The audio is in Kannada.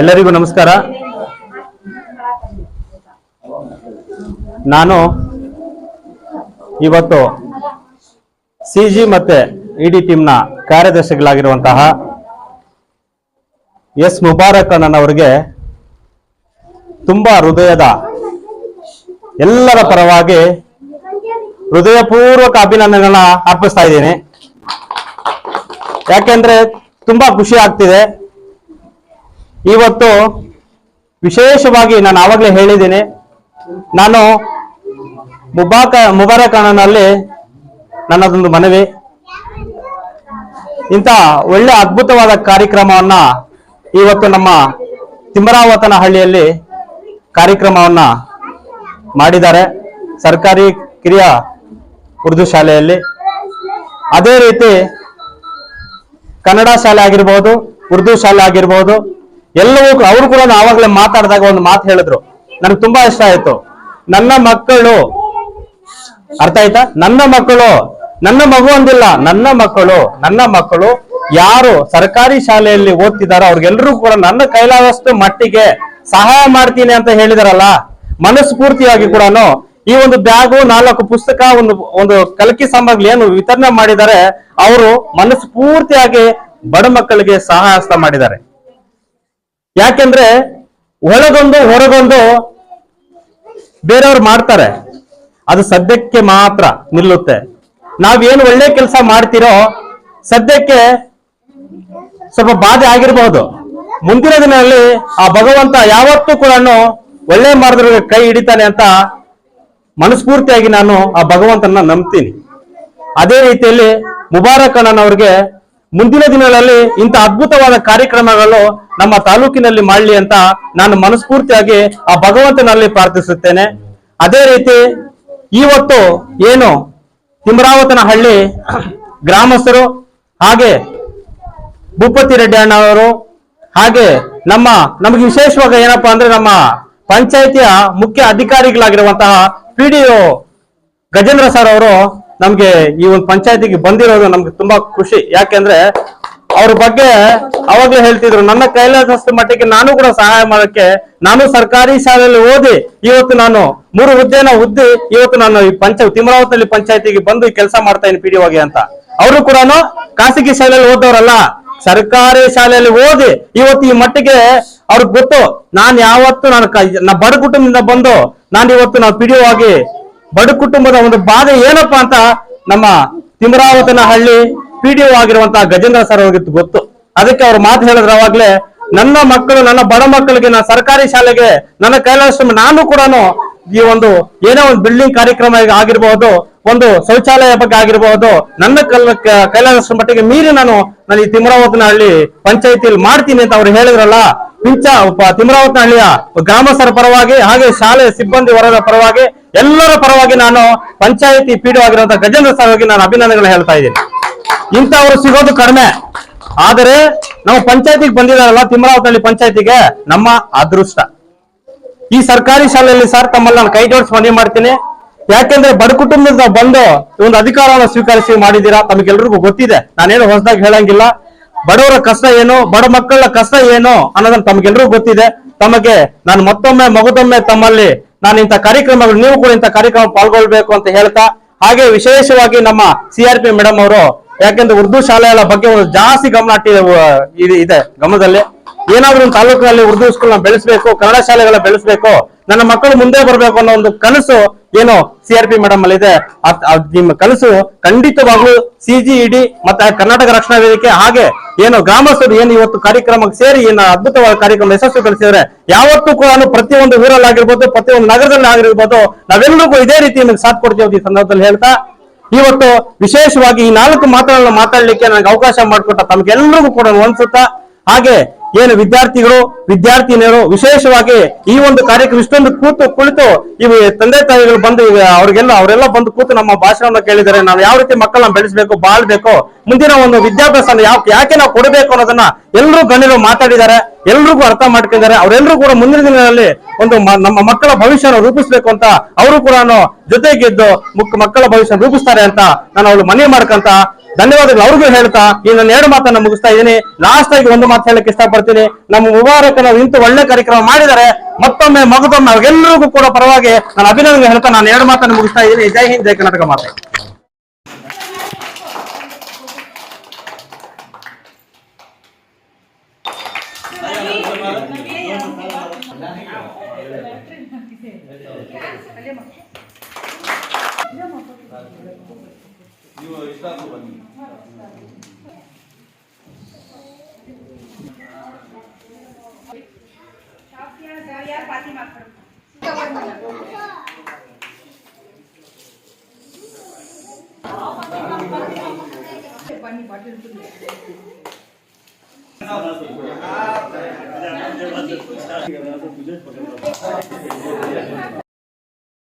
ಎಲ್ಲರಿಗೂ ನಮಸ್ಕಾರ. ನಾನು ಇವತ್ತು ಸಿ ಜಿ ಮತ್ತೆ ಇಡಿ ಟೀಮ್ನ ಕಾರ್ಯದರ್ಶಿಗಳಾಗಿರುವಂತಹ ಎಸ್ ಮುಬಾರಕ್ ಅಣ್ಣನವರಿಗೆ ತುಂಬಾ ಹೃದಯದ ಎಲ್ಲರ ಪರವಾಗಿ ಹೃದಯಪೂರ್ವಕ ಅಭಿನಂದನೆಗಳನ್ನ ಅರ್ಪಿಸ್ತಾ ಇದ್ದೀನಿ. ಯಾಕೆಂದ್ರೆ ತುಂಬಾ ಖುಷಿ ಆಗ್ತಿದೆ. ಇವತ್ತು ವಿಶೇಷವಾಗಿ ನಾನು ಆವಾಗಲೇ ಹೇಳಿದ್ದೀನಿ, ನಾನು ಮುಬಾಕ ಮುಬಾರಕ್ ಅಣ್ಣನಲ್ಲಿ ನನ್ನದೊಂದು ಮನವಿ. ಇಂಥ ಒಳ್ಳೆ ಅದ್ಭುತವಾದ ಕಾರ್ಯಕ್ರಮವನ್ನ ಇವತ್ತು ನಮ್ಮ ತಿಮ್ಮರಾವತನ ಹಳ್ಳಿಯಲ್ಲಿ ಕಾರ್ಯಕ್ರಮವನ್ನ ಮಾಡಿದ್ದಾರೆ. ಸರ್ಕಾರಿ ಕಿರಿಯ ಉರ್ದು ಶಾಲೆಯಲ್ಲಿ. ಅದೇ ರೀತಿ ಕನ್ನಡ ಶಾಲೆ ಆಗಿರ್ಬೋದು, ಉರ್ದು ಶಾಲೆ ಆಗಿರ್ಬೋದು ಎಲ್ಲವೂ ಅವರು ಕೂಡ ಆವಾಗಲೇ ಮಾತಾಡಿದಾಗ ಒಂದು ಮಾತು ಹೇಳಿದ್ರು. ನನಗೆ ತುಂಬಾ ಇಷ್ಟ ಆಯ್ತು. ನನ್ನ ಮಕ್ಕಳು ಅರ್ಥ ಆಯ್ತಾ? ನನ್ನ ಮಕ್ಕಳು ನನ್ನ ಮಗು ಅಂದಿಲ್ಲ. ನನ್ನ ಮಕ್ಕಳು ನನ್ನ ಮಕ್ಕಳು ಯಾರು ಸರ್ಕಾರಿ ಶಾಲೆಯಲ್ಲಿ ಓದ್ತಿದಾರೋ ಅವ್ರಿಗೆಲ್ಲರೂ ಕೂಡ ನನ್ನ ಕೈಲಾದಷ್ಟು ಮಟ್ಟಿಗೆ ಸಹಾಯ ಮಾಡ್ತೀನಿ ಅಂತ ಹೇಳಿದಾರಲ್ಲ, ಮನಸ್ಫೂರ್ತಿಯಾಗಿ ಕೂಡ ಈ ಒಂದು ಬ್ಯಾಗು, ನಾಲ್ಕು ಪುಸ್ತಕ, ಒಂದು ಒಂದು ಕಲಕಿ ಸಾಮಗ್ರಿ ಏನು ವಿತರಣೆ ಮಾಡಿದ್ದಾರೆ ಅವರು ಮನಸ್ಫೂರ್ತಿಯಾಗಿ ಬಡ ಮಕ್ಕಳಿಗೆ ಸಹಾಯ ಮಾಡಿದ್ದಾರೆ. ಯಾಕೆಂದ್ರೆ ಒಳಗೊಂದು ಹೊರಗೊಂದು ಬೇರೆಯವ್ರು ಮಾಡ್ತಾರೆ. ಅದು ಸದ್ಯಕ್ಕೆ ಮಾತ್ರ ನಿಲ್ಲುತ್ತೆ. ನಾವೇನು ಒಳ್ಳೆ ಕೆಲಸ ಮಾಡ್ತಿರೋ ಸದ್ಯಕ್ಕೆ ಸ್ವಲ್ಪ ಬಾಧೆ ಆಗಿರಬಹುದು ಮುಂದಿನ ದಿನದಲ್ಲಿ ಆ ಭಗವಂತ ಯಾವತ್ತೂ ಕೂಡ ಒಳ್ಳೆ ಮಾರ್ಗದ ಕೈ ಹಿಡಿತಾನೆ ಅಂತ ಮನಸ್ಫೂರ್ತಿಯಾಗಿ ನಾನು ಆ ಭಗವಂತನ ನಂಬ್ತೀನಿ. ಅದೇ ರೀತಿಯಲ್ಲಿ ಮುಬಾರಕ್ ಅಣ್ಣನವ್ರಿಗೆ ಮುಂದಿನ ದಿನಗಳಲ್ಲಿ ಇಂಥ ಅದ್ಭುತವಾದ ಕಾರ್ಯಕ್ರಮಗಳು ನಮ್ಮ ತಾಲೂಕಿನಲ್ಲಿ ಮಾಡಲಿ ಅಂತ ನಾನು ಮನಸ್ಫೂರ್ತಿಯಾಗಿ ಆ ಭಗವಂತನಲ್ಲಿ ಪ್ರಾರ್ಥಿಸುತ್ತೇನೆ. ಅದೇ ರೀತಿ ಇವತ್ತು ಏನು ತಿಮ್ರಾವತನ ಹಳ್ಳಿ ಗ್ರಾಮಸ್ಥರು ಹಾಗೆ ಭೂಪತಿ ರೆಡ್ಡಿ ಅಣ್ಣವರು ಹಾಗೆ ನಮ್ಮ ನಮಗೆ ವಿಶೇಷವಾಗಿ ಏನಪ್ಪಾ ಅಂದ್ರೆ ನಮ್ಮ ಪಂಚಾಯಿತಿಯ ಮುಖ್ಯ ಅಧಿಕಾರಿಗಳಾಗಿರುವಂತಹ ಪಿ ಡಿ ಗಜೇಂದ್ರ ಸರ್ ಅವರು ನಮ್ಗೆ ಈ ಒಂದು ಪಂಚಾಯತಿಗೆ ಬಂದಿರೋದು ನಮ್ಗೆ ತುಂಬಾ ಖುಷಿ. ಯಾಕೆಂದ್ರೆ ಅವ್ರ ಬಗ್ಗೆ ಅವಾಗ್ಲೇ ಹೇಳ್ತಿದ್ರು, ನನ್ನ ಕೈಲಾದಷ್ಟು ಮಟ್ಟಿಗೆ ನಾನು ಕೂಡ ಸಹಾಯ ಮಾಡಕ್ಕೆ ನಾನು ಸರ್ಕಾರಿ ಶಾಲೆಯಲ್ಲಿ ಓದಿ ಇವತ್ತು ನಾನು ಮೂರು ಹುದ್ದೆನ ಉದ್ದಿ ಇವತ್ತು ನಾನು ಈ ಪಂಚ ತಿಮರಾವತಿನಲ್ಲಿ ಪಂಚಾಯತಿಗೆ ಬಂದು ಕೆಲಸ ಮಾಡ್ತಾ ಇದ್ದೀನಿ ಡಿ ಅಂತ. ಅವರು ಕೂಡ ಖಾಸಗಿ ಶಾಲೆಯಲ್ಲಿ ಓದೋರಲ್ಲ ಸರ್ಕಾರಿ ಶಾಲೆಯಲ್ಲಿ ಓದಿ ಇವತ್ತು ಈ ಮಟ್ಟಿಗೆ ಅವ್ರಿಗೆ ಗೊತ್ತು, ನಾನ್ ಯಾವತ್ತು ನಾನು ಬಡ ಕುಟುಂಬದಿಂದ ಬಂದು ನಾನು ಇವತ್ತು ನಾವು ಪಿಡಿಒ ಆಗಿ ಬಡ ಕುಟುಂಬದ ಒಂದು ಬಾಧೆ ಏನಪ್ಪಾ ಅಂತ ನಮ್ಮ ತಿಮರಾವತನ ಹಳ್ಳಿ ಪಿ ಡಿ ಆಗಿರುವಂತಹ ಗಜೇಂದ್ರ ಸರ್ ಅವ್ರಿಗೆ ಗೊತ್ತು. ಅದಕ್ಕೆ ಅವ್ರ ಮಾತು ಹೇಳಿದ್ರ ಅವಾಗ್ಲೇ, ನನ್ನ ಮಕ್ಕಳು, ನನ್ನ ಬಡ ಮಕ್ಕಳಿಗೆ ನಾನು ಸರ್ಕಾರಿ ಶಾಲೆಗೆ, ನನ್ನ ಕೈಲಾದಷ್ಟು ನಾನು ಕೂಡ ಈ ಒಂದು ಏನೋ ಒಂದು ಬಿಲ್ಡಿಂಗ್ ಕಾರ್ಯಕ್ರಮ ಆಗಿರಬಹುದು, ಒಂದು ಶೌಚಾಲಯ ಬಗ್ಗೆ ಆಗಿರಬಹುದು, ನನ್ನ ಕಲ್ ಮಟ್ಟಿಗೆ ಮೀರಿ ನಾನು ನಾನು ಈ ತಿಮರಾವತನಹಳ್ಳಿ ಪಂಚಾಯತಿಯಲ್ಲಿ ಮಾಡ್ತೀನಿ ಅಂತ ಅವ್ರು ಹೇಳಿದ್ರಲ್ಲ, ಪಿಂಚ ತಿಮರಾವತನಹಳ್ಳಿಯ ಗ್ರಾಮಸ್ಥರ ಪರವಾಗಿ, ಹಾಗೆ ಶಾಲೆ ಸಿಬ್ಬಂದಿ ವರ್ಗದ ಪರವಾಗಿ ಎಲ್ಲರ ಪರವಾಗಿ ನಾನು ಪಂಚಾಯತಿ ಪೀಡು ಆಗಿರುವಂತಹ ಗಜೇಂದ್ರ ಸರ್ ಹೋಗಿ ನಾನು ಅಭಿನಂದನೆಗಳು ಹೇಳ್ತಾ ಇದ್ದೀನಿ. ಇಂಥವ್ರು ಸಿಗೋದು ಕಡಿಮೆ. ಆದರೆ ನಾವು ಪಂಚಾಯತಿಗೆ ಬಂದಿದಾರಲ್ಲ ತಿಮರಾವತನಹಳ್ಳಿ ಪಂಚಾಯತಿಗೆ ನಮ್ಮ ಅದೃಷ್ಟ. ಈ ಸರ್ಕಾರಿ ಶಾಲೆಯಲ್ಲಿ ಸರ್ ತಮ್ಮಲ್ಲಿ ನಾನು ಕೈ ಜೋಡಿಸಿ ಮನವಿ ಮಾಡ್ತೀನಿ. ಯಾಕೆಂದ್ರೆ ಬಡ ಕುಟುಂಬದಿಂದ ಬಂದು ಒಂದು ಅಧಿಕಾರವನ್ನು ಸ್ವೀಕರಿಸಿ ಮಾಡಿದೀರಾ ತಮಗೆಲ್ರಿಗೂ ಗೊತ್ತಿದೆ. ನಾನೇನು ಹೊಸದಾಗಿ ಹೇಳಂಗಿಲ್ಲ. ಬಡವರ ಕಷ್ಟ ಏನು, ಬಡ ಮಕ್ಕಳ ಕಷ್ಟ ಏನು ಅನ್ನೋದನ್ನ ತಮಗೆಲ್ರಿಗೂ ಗೊತ್ತಿದೆ. ತಮಗೆ ನಾನು ಮತ್ತೊಮ್ಮೆ ಮಗದೊಮ್ಮೆ ತಮ್ಮಲ್ಲಿ ನಾನು ಇಂಥ ಕಾರ್ಯಕ್ರಮಗಳು, ನೀವು ಕೂಡ ಇಂಥ ಕಾರ್ಯಕ್ರಮ ಪಾಲ್ಗೊಳ್ಬೇಕು ಅಂತ ಹೇಳ್ತಾ, ಹಾಗೆ ವಿಶೇಷವಾಗಿ ನಮ್ಮ ಸಿ ಆರ್ ಪಿ ಮೇಡಮ್ ಅವರು, ಯಾಕೆಂದ್ರೆ ಉರ್ದು ಶಾಲೆಗಳ ಬಗ್ಗೆ ಒಂದು ಜಾಸ್ತಿ ಗಮನ ಇದೆ- ಗಮನದಲ್ಲಿ. ಏನಾದ್ರೂ ತಾಲೂಕಿನಲ್ಲಿ ಉರ್ದು ನ ಬೆಳೆಸಬೇಕು, ಕನ್ನಡ ಶಾಲೆಗಳ ಬೆಳೆಸಬೇಕು ನನ್ನ ಮಕ್ಕಳು ಮುಂದೆ ಬರಬೇಕು ಅನ್ನೋ ಒಂದು ಕನಸು ಏನು ಸಿ ಆರ್ ಪಿ ಮೇಡಮ್ ಅಲ್ಲಿ ಇದೆ. ನಿಮ್ಮ ಕನಸು ಖಂಡಿತವಾಗ್ಲೂ ಸಿ ಜಿ ಇಡಿ ಮತ್ತೆ ಕರ್ನಾಟಕ ರಕ್ಷಣಾ ವೇದಿಕೆ ಹಾಗೆ ಏನು ಗ್ರಾಮಸ್ಥರು ಏನು ಇವತ್ತು ಕಾರ್ಯಕ್ರಮಕ್ಕೆ ಸೇರಿ ಏನು ಅದ್ಭುತವಾದ ಕಾರ್ಯಕ್ರಮ ಯಶಸ್ವಿಗೊಳಿಸಿದ್ರೆ ಯಾವತ್ತೂ ಕೂಡ ಪ್ರತಿಯೊಂದು ಊರಲ್ಲಿ ಆಗಿರ್ಬೋದು, ಪ್ರತಿಯೊಂದು ನಗರದಲ್ಲಿ ಆಗಿರ್ಬೋದು ನಾವೆಲ್ಲರಿಗೂ ಇದೇ ರೀತಿ ನಿಮ್ಗೆ ಸಾಥ್ ಕೊಡ್ತೀವಿ ಈ ಸಂದರ್ಭದಲ್ಲಿ ಹೇಳ್ತಾ, ಇವತ್ತು ವಿಶೇಷವಾಗಿ ಈ ನಾಲ್ಕು ಮಾತುಗಳನ್ನ ಮಾತಾಡ್ಲಿಕ್ಕೆ ನನಗೆ ಅವಕಾಶ ಮಾಡಿಕೊಟ್ಟ ತಮಗೆಲ್ಲರಿಗೂ ಕೂಡ ಅನ್ಸುತ್ತಾ, ಹಾಗೆ ಏನು ವಿದ್ಯಾರ್ಥಿಗಳು, ವಿದ್ಯಾರ್ಥಿನಿಯರು ವಿಶೇಷವಾಗಿ ಈ ಒಂದು ಕಾರ್ಯಕ್ರಮ ಇಷ್ಟೊಂದು ಕೂತು ಕುಳಿತು ಇವು ತಂದೆ ತಾಯಿಗಳು ಬಂದು ಅವ್ರಿಗೆಲ್ಲ, ಅವರೆಲ್ಲ ಬಂದು ಕೂತು ನಮ್ಮ ಭಾಷಣವನ್ನು ಕೇಳಿದರೆ ನಾವು ಯಾವ ರೀತಿ ಮಕ್ಕಳನ್ನ ಬೆಳೆಸಬೇಕು, ಬಾಳ್ಬೇಕು, ಮುಂದಿನ ಒಂದು ವಿದ್ಯಾಭ್ಯಾಸ ಯಾಕೆ ನಾವು ಕೊಡಬೇಕು ಅನ್ನೋದನ್ನ ಎಲ್ಲರೂ ಗಣ್ಯರು ಮಾತಾಡಿದ್ದಾರೆ. ಎಲ್ರಿಗೂ ಅರ್ಥ ಮಾಡ್ಕೊಂಡಿದ್ದಾರೆ ಅವರೆಲ್ಲರೂ ಕೂಡ ಮುಂದಿನ ದಿನಗಳಲ್ಲಿ ಒಂದು ನಮ್ಮ ಮಕ್ಕಳ ಭವಿಷ್ಯನ ರೂಪಿಸಬೇಕು ಅಂತ ಅವರು ಕೂಡ ಜೊತೆಗಿದ್ದು ಮುಕ್- ಮಕ್ಕಳ ಭವಿಷ್ಯ ರೂಪಿಸ್ತಾರೆ ಅಂತ ನಾನು ಅವಳು ಮನವಿ ಮಾಡ್ಕಂತ ಧನ್ಯವಾದಗಳು ಅವ್ರಿಗೂ ಹೇಳ್ತಾ ಈ ನನ್ನ ಎರಡು ಮಾತನ್ನ ಮುಗಿಸ್ತಾ ಇದ್ದೀನಿ. ಲಾಸ್ಟ್ ಆಗಿ ಒಂದು ಮಾತು ಹೇಳಕ್ ಇಷ್ಟಪಡ್ತೀನಿ. ನಮ್ಮ ಮುಬಾರಕ್ ನಾವು ಇಂತ ಒಳ್ಳೆ ಕಾರ್ಯಕ್ರಮ ಮಾಡಿದರೆ ಮತ್ತೊಮ್ಮೆ ಮಗದೊಮ್ಮೆ ಅವ್ರಿಗೆಲ್ಲರಿಗೂ ಕೂಡ ಪರವಾಗಿ ನಾನು ಅಭಿನಂದನೆ ಹೇಳ್ತಾ ನಾನು ಎರಡು ಮಾತನ್ನು ಮುಗಿಸ್ತಾ ಇದ್ದೀನಿ. ಜೈ ಹಿಂದ್, ಜೈ ಕರ್ನಾಟಕ ಮಾತೆ. ನೀವು ಇಷ್ಟ ಬನ್ನಿ ಪಾತಿ ಮಾಡ್ಕೊಡು பண்ணி பாட்டு இருக்குது আপনার